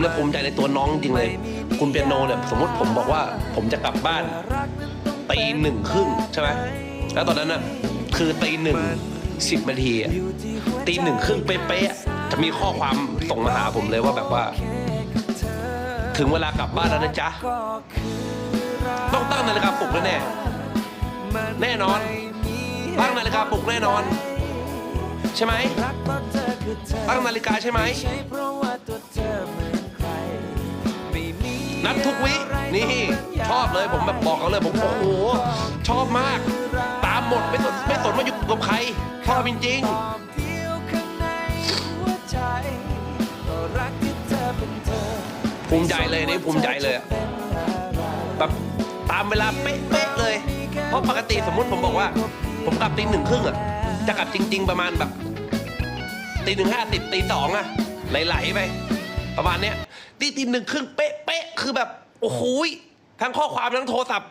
เนี่ยภูมิใจในตัวน้องจริงเลย คุณเปียโนเนี่ยสมมติผมบอกว่า ผมจะกลับบ้านตีหนึ่งครึ่งใช่ไหมแล้วตอนนั้นน่ะคือตีหนึ่งสิบนาทีตีหนึ่งครึ่งเป๊ะๆจะมีข้อความส่งมาหาผมเลยว่าแบบว่า ถึงเวลากลับบ้านแล้วนะจ๊ะ ต้องตั้งนาฬิกาปลุกแน่แน่นอน ตั้งนาฬิกาปลุกแน่นอน ใช่ไหมตั้งนาฬิกาใช่ไหม นัดทุกวิ นี่ ชอบเลยผมแบบบอกเขาเลยผมโอ้โหชอบมาก ตามหมดไม่สนไม่สนว่าอยู่กับใครชอบจริงๆภูมิใจเลยนี่ภูมิใจเลยแบบตามเวลาเป๊ะๆเลย เพราะปกติสมมุติผมบอกว่า ผมกลับตีหนึ่งครึ่งอะจะกลับจริง ๆ ประมาณแบบตีหนึ่งห้าสิบตีสองอะไหลๆไป ประมาณเนี้ย ตีตีหนึ่งครึ่งเป๊ะเป๊ะคือแบบ โอ้โหทั้งข้อความทั้งโทรศัพท์